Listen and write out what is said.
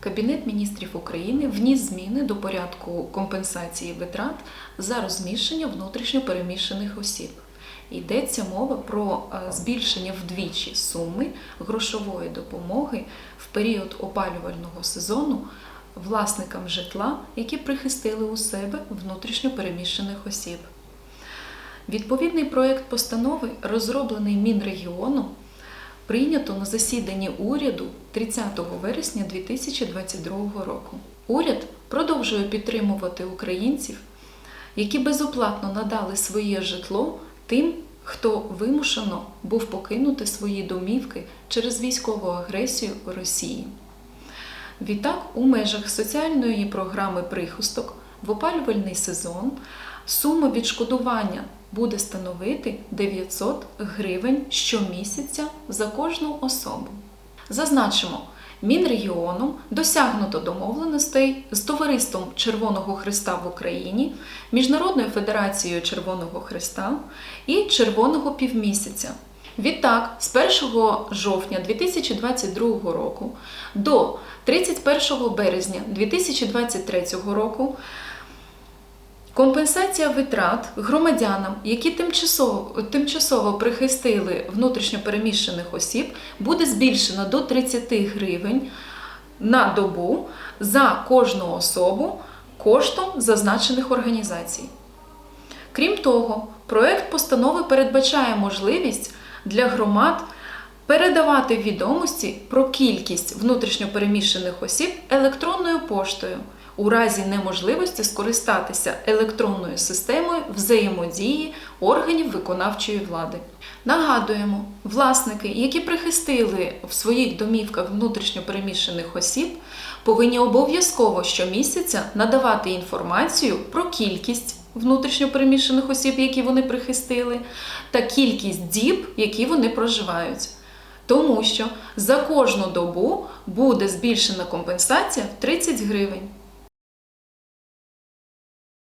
Кабінет міністрів України вніс зміни до порядку компенсації витрат за розміщення внутрішньо переміщених осіб. Йдеться мова про е, збільшення вдвічі суми грошової допомоги в період опалювального сезону власникам житла, які прихистили у себе внутрішньо переміщених осіб. Відповідний проєкт постанови, розроблений Мінрегіоном, прийнято на засіданні уряду 30 вересня 2022 року. Уряд продовжує підтримувати українців, які безоплатно надали своє житло тим, хто вимушено був покинути свої домівки через військову агресію Росії. Відтак, у межах соціальної програми прихисток в опалювальний сезон сума відшкодування буде становити 900 гривень щомісяця за кожну особу. Зазначимо, Мінрегіоном досягнуто домовленостей з Товариством Червоного Христа в Україні, Міжнародною Федерацією Червоного Христа і Червоного півмісяця. Відтак, з 1 жовтня 2022 року до 31 березня 2023 року Компенсація витрат громадянам, які тимчасово, тимчасово прихистили внутрішньопереміщених осіб, буде збільшена до 30 гривень на добу за кожну особу коштом зазначених організацій. Крім того, проект постанови передбачає можливість для громад передавати відомості про кількість внутрішньопереміщених осіб електронною поштою у разі неможливості скористатися електронною системою взаємодії органів виконавчої влади. Нагадуємо, власники, які прихистили в своїх домівках внутрішньопереміщених осіб, повинні обов'язково щомісяця надавати інформацію про кількість внутрішньопереміщених осіб, які вони прихистили, та кількість діб, які вони проживають. Тому що за кожну добу буде збільшена компенсація в 30 гривень.